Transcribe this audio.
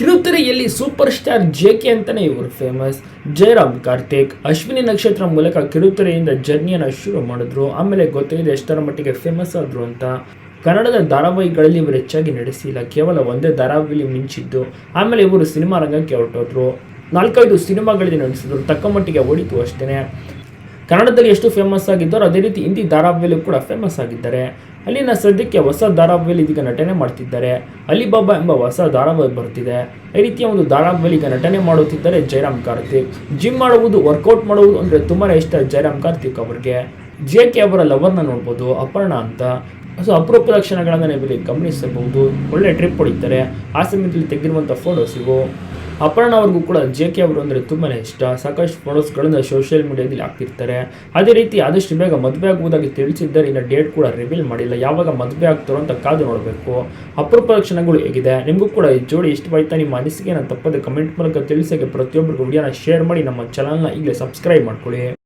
ಕಿರುತೆರೆಯಲ್ಲಿ super star J K ಅಂತಲೇ ಇವರು famous Jayaram Karthik, Ashwini ನಕ್ಷತ್ರ ಮೂಲಕ ಕಿರುತೆರೆಯಿಂದ ಜರ್ನಿಯನ್ನು ಶುರು ಮಾಡಿದ್ರು. ಆಮೇಲೆ ಗೊತ್ತಾಗಿದೆ ಎಷ್ಟರ ಮಟ್ಟಿಗೆ ಫೇಮಸ್ ಆದ್ರು ಅಂತ. ಕನ್ನಡದ ಧಾರಾವಾಹಿಗಳಲ್ಲಿ ಇವರು ಹೆಚ್ಚಾಗಿ ನಡೆಸಿಲ್ಲ ಕೇವಲ ಒಂದೇ ಧಾರಾವಾಹಿಲಿ ಮಿಂಚಿದ್ದು. ಆಮೇಲೆ ಇವರು ಸಿನಿಮಾ ರಂಗಕ್ಕೆ ಹೊರಟೋದ್ರು. ನಾಲ್ಕೈದು ಸಿನಿಮಾಗಳಲ್ಲಿ ನಡೆಸಿದ್ರು ತಕ್ಕ ಮಟ್ಟಿಗೆ ಓಡಿತು ಅಷ್ಟೇ ಕನ್ನಡದಲ್ಲಿ ಎಷ್ಟು ಫೇಮಸ್ ಆಗಿದ್ದಾರೋ ಅದೇ ರೀತಿ ಹಿಂದಿ ಧಾರಾವಾಹಿಯಲ್ಲೂ ಕೂಡ ಫೇಮಸ್ ಆಗಿದ್ದಾರೆ. ಅಲ್ಲಿನ ಸದ್ಯಕ್ಕೆ ಹೊಸ ಧಾರಾವಾಹಿಯಲ್ಲಿ ಇದೀಗ ನಟನೆ ಮಾಡ್ತಿದ್ದಾರೆ. ಅಲಿಬಾಬಾ ಎಂಬ ಹೊಸ ಧಾರಾವಾಹಿ ಬರುತ್ತಿದೆ. ಈ ರೀತಿಯ ಒಂದು ಧಾರಾವಾಹಿಯಲ್ಲಿ ಈಗ ನಟನೆ ಮಾಡುತ್ತಿದ್ದಾರೆ ಜಯರಾಮ್ ಕಾರ್ತಿಕ್. ಜಿಮ್ ಮಾಡುವುದು ವರ್ಕೌಟ್ ಮಾಡುವುದು ಅಂದರೆ ತುಂಬಾ ಇಷ್ಟ ಜಯರಾಮ್ ಕಾರ್ತಿಕ್ ಅವರಿಗೆ. ಜೆ ಕೆ ಅವರ ಲವರ್ನ ನೋಡ್ಬೋದು, ಅಪರ್ಣ ಅಂತ. ಸೊ ಅಪರೂಪದ ಕ್ಷಣಗಳನ್ನು ನೀವು ಇಲ್ಲಿ ಗಮನಿಸಬಹುದು. ಒಳ್ಳೆ ಟ್ರಿಪ್ ಹೊಡಿತಾರೆ. ಆ ಸಮಯದಲ್ಲಿ ತೆಗೆದಿರುವಂಥ ಫೋಟೋಸ್ ಇವು. ಅಪರ್ಣ ಅವ್ರಿಗೂ ಕೂಡ ಜೆ ಕೆ ಅವರು ಅಂದರೆ ತುಂಬಾ ಇಷ್ಟ. ಸಾಕಷ್ಟು ಫೋಟೋಸ್ಗಳನ್ನು ಸೋಷಿಯಲ್ ಮೀಡಿಯಾದಲ್ಲಿ ಹಾಕ್ತಿರ್ತಾರೆ. ಅದೇ ರೀತಿ ಆದಷ್ಟು ಬೇಗ ಮದುವೆ ಆಗುವುದಾಗಿ ತಿಳಿಸಿದ್ದಾರೆ ಇನ್ನು ಡೇಟ್ ಕೂಡ ರಿವೀಲ್ ಮಾಡಿಲ್ಲ. ಯಾವಾಗ ಮದುವೆ ಆಗ್ತಾರೋ ಅಂತ ಕಾದು ನೋಡಬೇಕು. ಅಪರೂಪ ಕ್ಷಣಗಳು ಹೇಗಿದೆ. ನಿಮಗೂ ಕೂಡ ಈ ಜೋಡಿ ಇಷ್ಟವಾಯ್ತಾ? ನಿಮ್ಮ ಅನಿಸಿಕೆನ ತಪ್ಪದೆ ಕಮೆಂಟ್ ಮೂಲಕ ತಿಳಿಸೋಕೆ ಪ್ರತಿಯೊಬ್ಬರಿಗೂ ವಿಡಿಯೋನ ಶೇರ್ ಮಾಡಿ. ನಮ್ಮ ಚಾನಲ್ನ ಈಗಲೇ ಸಬ್ಸ್ಕ್ರೈಬ್ ಮಾಡ್ಕೊಳ್ಳಿ.